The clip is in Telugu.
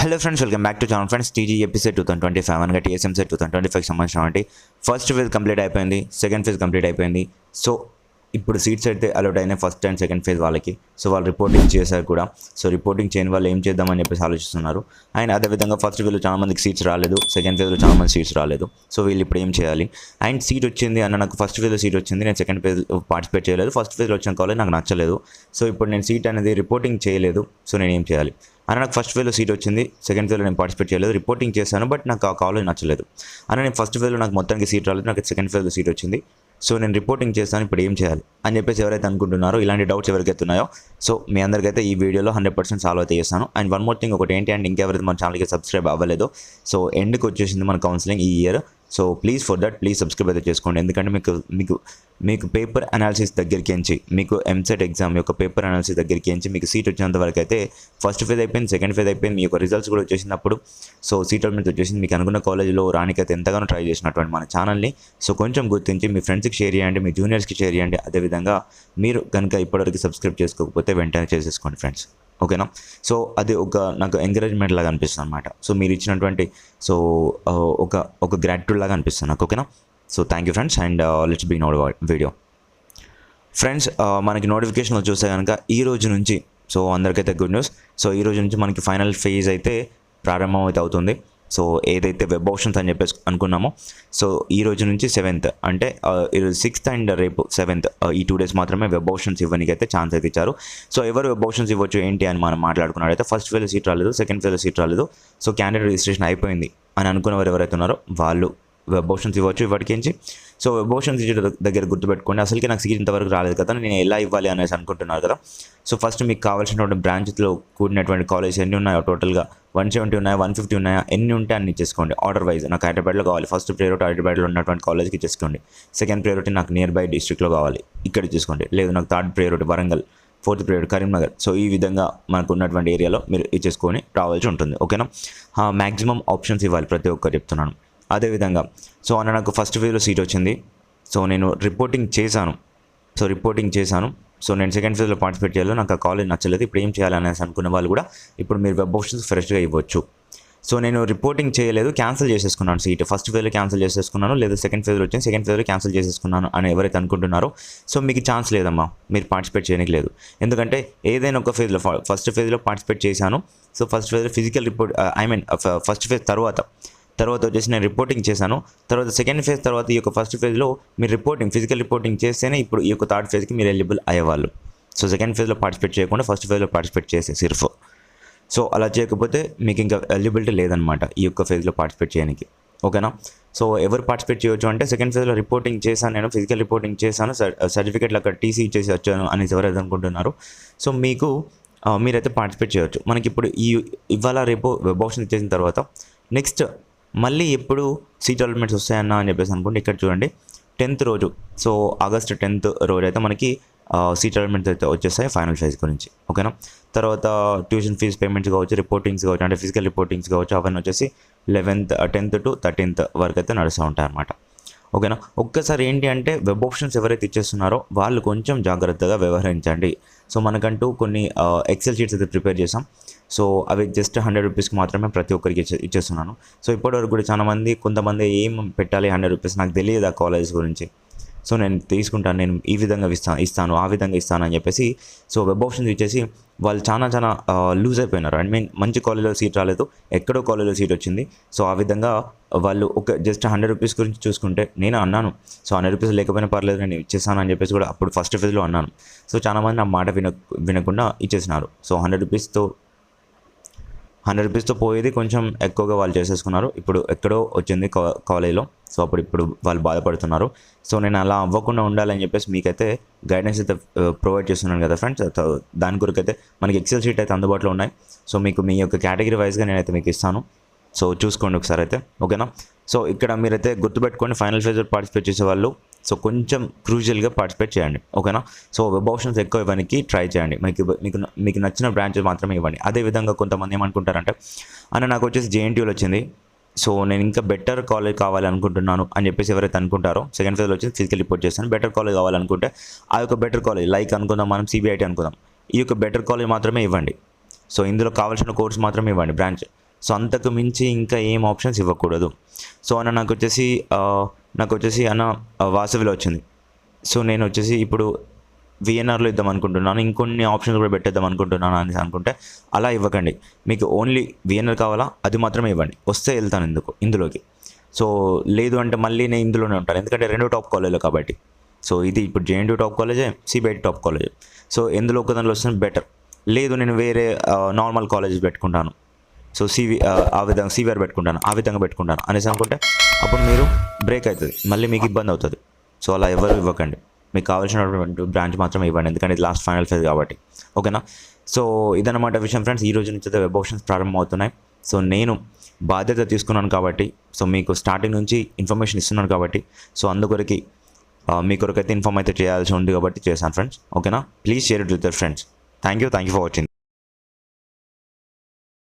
Hello friends welcome back to channel friends TG episode two thousand twenty five అనగా TSM two thousand twenty five సంబంధించిన ఫస్ట్ ఫేజ్ కంప్లీట్ అయిపోయింది సెకండ్ ఫేజ్ కంప్లీట్ అయిపోయింది. సో ఇప్పుడు సీట్స్ అయితే అలౌట్ అయినాయి ఫస్ట్ అండ్ సెకండ్ ఫేజ్ వాళ్ళకి. సో వాళ్ళు రిపోర్టింగ్ చేశారు కూడా. సో రిపోర్టింగ్ చేయని వాళ్ళు ఏం చేద్దామని చెప్పేసి ఆలోచిస్తున్నారు. అండ్ అదేవిధంగా ఫస్ట్ ఫేజ్లో చాలా మందికి సీట్స్ రాలేదు. సెకండ్ ఫేజ్లో చాలా మంది సీట్స్ రాలేదు. సో వీళ్ళు ఇప్పుడు ఏం చేయాలి? అండ్ సీట్ వచ్చింది అన్న నాకు ఫస్ట్ ఫేజ్లో సీట్ వచ్చింది. నేను సెకండ్ ఫేజ్ పార్టిసిపేట్ చేయలేదు. ఫస్ట్ ఫేజ్లో వచ్చిన కాలేజ్ నాకు నచ్చలేదు. సో ఇప్పుడు నేను సీట్ అనేది రిపోర్టింగ్ చేయలేదు. సో నేను ఏం చేయాలి? అన్న నాకు ఫస్ట్ ఫేజ్లో సీట్ వచ్చింది. సెకండ్ ఫేజ్లో నేను పార్టిసిపేట్ చేయలేదు. రిపోర్టింగ్ చేశాను బట్ నాకు ఆ కాలేజ్ నచ్చలేదు. అన్న నేను ఫస్ట్ ఫేజ్లో నాకు మొత్తానికి సీట్ రాలేదు. నాకు సెకండ్ ఫేజ్లో సీట్ వచ్చింది. సో నేను రిపోర్టింగ్ చేస్తాను ఇప్పుడు ఏం చేయాలి? అని చెప్పేసి ఎవరైతే అనుకుంటున్నారో ఇలాంటి డౌట్స్ ఎవరికైతే ఉన్నాయో సో మీ అందరికైతే ఈ వీడియోలో హండ్రెడ్ పర్సెంట్ సాల్వ్ అయితే చేస్తాను. అండ్ వన్ మోర్ థింగ్ ఒకటి ఏంటి అండ్ ఇంకెవరైతే మన ఛానల్కి సబ్స్క్రైబ్ అవ్వలేదు సో ఎండ్కి వచ్చేసింది మన కౌన్సిలింగ్ ఈ year so please for that please subscribe అయితే చేసుకోండి. ఎందుకంటే మీకు మీకు మీకు పేపర్ అనాలిసిస్ దగ్గరికి ఎంచి మీకు ఎంసెట్ ఎగ్జామ్ యొక్క పేపర్ అనాలిసిస్ దగ్గరికి ఎంచి మీకు సీట్ వచ్చినంత వరకు అయితే ఫస్ట్ ఫేజ్ అయిపోయింది సెకండ్ ఫేజ్ అయిపోయింది మీ యొక్క రిజల్ట్స్ కూడా వచ్చేసినప్పుడు సో సీట్ అడ్మిట్ వచ్చేసింది. మీకు అనుకున్న కాలేజ్లో రానికైతే ఎంతగానో ట్రై చేసినటువంటి మన ఛానల్ని సో కొంచెం గుర్తించి మీ ఫ్రెండ్స్కి షేర్ చేయండి మీ జూనియర్స్కి షేర్ చేయండి. అదేవిధంగా మీరు కనుక ఇప్పటివరకు సబ్స్క్రైబ్ చేసుకోకపోతే వెంటనే చేసేసుకోండి ఫ్రెండ్స్ ఓకేనా? సో అది ఒక నాకు ఎంకరేజ్మెంట్ లాగా అనిపిస్తుంది అనమాట సో మీరు ఇచ్చినటువంటి సో ఒక ఒక గ్రాట్యూడ్ లాగా అనిపిస్తుంది నాకు ఓకేనా? So thank you friends and let's be nod video friends మనకి నోటిఫికేషన్ చూస్తే కనుక ఈ రోజు నుంచి సో అందరికైతే గుడ్ న్యూస్ సో ఈ రోజు నుంచి మనకి ఫైనల్ ఫేజ్ అయితే ప్రారంభం అయితే అవుతుంది. సో ఏదైతే వెబ్ ఆప్షన్స్ అని చెప్పేసి అనుకున్నామో సో ఈ రోజు నుంచి సెవెంత్ అంటే సిక్స్త్ అండ్ రేపు సెవెంత్ ఈ టూ డేస్ మాత్రమే వెబ్ ఆప్షన్స్ ఇవ్వడానికి అయితే ఛాన్స్ అయితే ఇచ్చారు. సో ఎవరు వెబ్ ఆప్షన్స్ ఇవ్వచ్చు ఏంటి అని మనం మాట్లాడుకున్నాడైతే ఫస్ట్ ఫేజ్ సీట్ రాలేదు సెకండ్ ఫేజ్ సీట్ రాలేదు. సో క్యాండిడేట్ రిజిస్ట్రేషన్ అయిపోయింది అని అనుకున్నవారు ఎవరైతే ఉన్నారో వాళ్ళు బోషన్స్ ఇవ్వచ్చు ఇప్పటికించి సో వెబ్ ఇచ్చే దగ్గర గుర్తుపెట్టుకోండి. అసలుకి నాకు సీట్ ఇంతవరకు రాలేదు కదా నేను ఎలా ఇవ్వాలి అనేసి అనుకుంటున్నారు కదా. సో ఫస్ట్ మీకు కావాల్సినటువంటి బ్రాంచ్లో కూడినటువంటి కాలేజ్ ఎన్ని ఉన్నాయో టోటల్గా? వన్ సెవెంటీ ఉన్నాయా? వన్ ఫిఫ్టీ ఉన్నాయా? ఎన్ని ఉంటే అన్ని ఇచ్చేసుకోండి ఆర్డర్ వైజ్ నాకు హైదరాబాద్లో కావాలి. ఫస్ట్ ప్రియారిటీ హైదరాబాద్లో ఉన్నటువంటి కాలేజ్కి ఇచ్చేసుకోండి. సెకండ్ ప్రియారిటీ నాకు నియర్ బై డిస్ట్రిక్ట్లో కావాలి. ఇక్కడ ఇచ్చేసుకోండి. లేదు నాకు third priority Warangal fourth period Karimnagar. So ఈ విధంగా మనకు ఉన్నటువంటి ఏరియాలో మీరు ఇచ్చేసుకొని రావాల్సి ఉంటుంది. ఓకేనా? మ్యాక్సిమం ఆప్షన్స్ ఇవ్వాలి ప్రతి ఒక్కరు చెప్తున్నాను. అదేవిధంగా సో అన్న నాకు ఫస్ట్ ఫేజ్లో సీట్ వచ్చింది. సో నేను రిపోర్టింగ్ చేశాను. సో రిపోర్టింగ్ చేశాను. సో నేను సెకండ్ ఫేజ్లో పార్టిసిపేట్ చేయాలి నాకు ఆ కాలేజ్ నచ్చలేదు. ఇప్పుడు ఏం చేయాలనేసి అనుకున్న వాళ్ళు కూడా ఇప్పుడు మీరు వెబ్ ఆప్షన్స్ ఫ్రెష్గా ఇవ్వచ్చు. సో నేను రిపోర్టింగ్ చేయలేదు. క్యాన్సిల్ చేసేసుకున్నాను సీట్ ఫస్ట్ ఫేజ్లో క్యాన్సిల్ చేసేసుకున్నాను. లేదా సెకండ్ ఫేజ్లో వచ్చింది. సెకండ్ ఫేజ్లో క్యాన్సిల్ చేసేసుకున్నాను అని ఎవరైతే అనుకుంటున్నారో. సో మీకు ఛాన్స్ లేదమ్మా. మీరు పార్టిసిపేట్ చేయడానికి లేదు. ఎందుకంటే ఏదైనా ఒక ఫేజ్లో ఫస్ట్ ఫేజ్లో పార్టిసిపేట్ చేశాను. సో ఫస్ట్ ఫేజ్లో physical report I mean first phase తర్వాత తర్వాత వచ్చేసి నేను రిపోర్టింగ్ చేశాను. తర్వాత సెకండ్ ఫేజ్ తర్వాత ఈ యొక్క ఫస్ట్ ఫేజ్లో మీరు రిపోర్టింగ్ ఫిజికల్ రిపోర్టింగ్ చేస్తేనే ఇప్పుడు ఈ యొక్క థర్డ్ ఫేజ్కి మీరు ఎలిజిబుల్ అయ్యేవాళ్ళు. సో సెకండ్ ఫేజ్లో పార్టిసిపేట్ చేయకుండా ఫస్ట్ ఫేజ్లో పార్టిసిపేట్ చేసే సిర్ఫ్. సో అలా చేయకపోతే మీకు ఇంకా ఎలిజిబిలిటీ లేదనమాట ఈ యొక్క ఫేజ్లో పార్టిసిపేట్ చేయడానికి. ఓకేనా సో ఎవరు పార్టిసిపేట్ చేయొచ్చు అంటే సెకండ్ ఫేజ్లో రిపోర్టింగ్ చేశాను నేను ఫిజికల్ రిపోర్టింగ్ చేశాను సర్టిఫికేట్లు అక్కడ టీసీ ఇచ్చేసి వచ్చాను అనేసి ఎవరైతే అనుకుంటున్నారు సో మీకు మీరైతే పార్టిసిపేట్ చేయవచ్చు మనకి ఇప్పుడు ఈ ఇవాళ రేపు వెబ్ ఆప్షన్ ఇచ్చేసిన తర్వాత నెక్స్ట్ మళ్ళీ ఎప్పుడు సీట్ అలాట్మెంట్స్ వస్తాయన్న అని చెప్పేసి అనుకుంటే ఇక్కడ చూడండి టెన్త్ రోజు. సో ఆగస్ట్ టెన్త్ రోజు అయితే మనకి సీట్ అలాట్మెంట్స్ అయితే వచ్చేస్తాయి ఫైనల్ ఫేజ్ గురించి. ఓకేనా తర్వాత ట్యూషన్ ఫీజ్ పేమెంట్స్ కావచ్చు రిపోర్టింగ్స్ కావచ్చు అంటే ఫిజికల్ రిపోర్టింగ్స్ కావచ్చు అవన్నీ వచ్చేసి లెవెన్త్ టెన్త్ టు థర్టీన్త్ వరకు అయితే నడుస్తూ ఉంటాయి అన్నమాట ఓకేనా ఒక్కసారి ఏంటి అంటే వెబ్ ఆప్షన్స్ ఎవరైతే ఇచ్చేస్తున్నారో వాళ్ళు కొంచెం జాగ్రత్తగా వ్యవహరించండి. సో మనకంటూ కొన్ని ఎక్సెల్ షీట్స్ అయితే ప్రిపేర్ చేసాం సో అవి జస్ట్ హండ్రెడ్ రూపీస్కి మాత్రమే ప్రతి ఒక్కరికి ఇచ్చేస్తున్నాను. సో ఇప్పటివరకు కూడా చాలా మంది కొంతమంది ఏం పెట్టాలి హండ్రెడ్ రూపీస్ నాకు తెలియదు ఆ కాలేజ్ గురించి. సో నేను తీసుకుంటాను నేను ఈ విధంగా ఇస్తాను ఇస్తాను ఆ విధంగా ఇస్తాను అని చెప్పేసి సో వెబ్ ఆప్షన్స్ ఇచ్చేసి వాళ్ళు చాలా చాలా లూజ్ అయిపోయినారు. ఐ మీన్ మంచి కాలేజ్లో సీట్ రాలేదు ఎక్కడో కాలేజ్లో సీట్ వచ్చింది. సో ఆ విధంగా వాళ్ళు ఒక జస్ట్ హండ్రెడ్ రూపీస్ గురించి చూసుకుంటే నేను అన్నాను. సో హండ్రెడ్ రూపీస్ లేకపోయినా పర్లేదు నేను ఇచ్చేసాను అని చెప్పేసి కూడా అప్పుడు ఫస్ట్ ఫేజ్లో అన్నాను. సో చాలామంది నా మాట విన వినకుండా ఇచ్చేసినారు. సో హండ్రెడ్ రూపీస్తో హండ్రెడ్ రూపీస్తో పోయేది కొంచెం ఎక్కువగా వాళ్ళు చేసేసుకున్నారు. ఇప్పుడు ఎక్కడో వచ్చింది కా- కాలేజ్లో. సో అప్పుడు ఇప్పుడు వాళ్ళు బాధపడుతున్నారు. సో నేను అలా అవ్వకుండా ఉండాలని చెప్పేసి మీకైతే గైడెన్స్ అయితే ప్రొవైడ్ చేస్తున్నాను కదా ఫ్రెండ్స్ దాని కొరకు అయితే మనకి ఎక్సెల్ షీట్ అయితే అందుబాటులో ఉన్నాయి. సో మీకు మీ యొక్క కేటగిరీ వైజ్గా నేనైతే మీకు ఇస్తాను. సో చూసుకోండి ఒకసారి అయితే ఓకేనా? సో ఇక్కడ మీరైతే గుర్తుపెట్టుకొని ఫైనల్ ఫేజ్ పార్టిసిపేట్ చేసే వాళ్ళు సో కొంచెం క్రూజియల్గా పార్టిసిపేట్ చేయండి ఓకేనా? సో వెబ్ ఆప్షన్స్ ఎక్కువ ఇవ్వడానికి ట్రై చేయండి. మీకు మీకు మీకు నచ్చిన బ్రాంచెస్ మాత్రమే ఇవ్వండి. అదేవిధంగా కొంతమంది ఏమనుకుంటారంటే అన్న నాకు వచ్చేసి జేఎన్టీయూలో వచ్చింది. సో నేను ఇంకా బెటర్ కాలేజ్ కావాలనుకుంటున్నాను అని చెప్పేసి ఎవరైతే అనుకుంటారో సెకండ్ ఫేజ్లో వచ్చి ఫిజికల్ రిపోర్ట్ చేస్తాను. బెటర్ కాలేజ్ కావాలనుకుంటే ఆ యొక్క బెటర్ కాలేజ్ లైక్ అనుకుందాం మనం సిబిఐటి అనుకుందాం. ఈ యొక్క బెటర్ కాలేజ్ మాత్రమే ఇవ్వండి. సో ఇందులో కావాల్సిన కోర్స్ మాత్రమే ఇవ్వండి బ్రాంచ్ సో అంతకు మించి ఇంకా ఏం ఆప్షన్స్ ఇవ్వకూడదు. సో అన్న నాకు వచ్చేసి నాకు వచ్చేసి అన్న వాసవిలో వచ్చింది. సో నేను వచ్చేసి ఇప్పుడు విఎన్ఆర్లో ఇద్దాం అనుకుంటున్నాను. ఇంకొన్ని ఆప్షన్స్ కూడా పెట్టేద్దాం అనుకుంటున్నాను అని అనుకుంటే అలా ఇవ్వకండి. మీకు ఓన్లీ విఎన్ఆర్ కావాలా? అది మాత్రమే ఇవ్వండి. వస్తే వెళ్తాను ఎందుకు? ఇందులోకి. సో లేదు అంటే మళ్ళీ నేను ఇందులోనే ఉంటాను. ఎందుకంటే రెండు టాప్ కాలేజీలు కాబట్టి. సో ఇది ఇప్పుడు జేఎన్టీ టాప్ కాలేజే సిబిఐటి టాప్ కాలేజ్ సో ఎందులో ఒక దాంట్లో వస్తుంది బెటర్ లేదు నేను వేరే నార్మల్ కాలేజ్ పెట్టుకుంటాను. సో సివి ఆ విధంగా సివిఆర్ పెట్టుకుంటాను. ఆ విధంగా పెట్టుకుంటాను. అనేసి అనుకుంటే అప్పుడు మీరు బ్రేక్ అవుతుంది. మళ్ళీ మీకు ఇబ్బంది అవుతుంది. సో అలా ఎవరు ఇవ్వకండి. మీకు కావాల్సినటువంటి బ్రాంచ్ మాత్రం ఇవ్వండి. ఎందుకంటే ఇది లాస్ట్ ఫైనల్ ఫేజ్ కాబట్టి. ఓకేనా సో ఇదన్నమాట విషయం ఫ్రెండ్స్ ఈ రోజు నుంచి అయితే వెబ్ ఆప్షన్స్ ప్రారంభమవుతున్నాయి. సో నేను బాధ్యత తీసుకున్నాను కాబట్టి సో మీకు స్టార్టింగ్ నుంచి ఇన్ఫర్మేషన్ ఇస్తున్నాను కాబట్టి సో అందుకొరకి మీ కొరకైతే ఇన్ఫార్మ్ అయితే చేయాల్సి ఉంది కాబట్టి చేశాను ఫ్రెండ్స్ ఓకేనా please share it with your friends thank you thank you for watching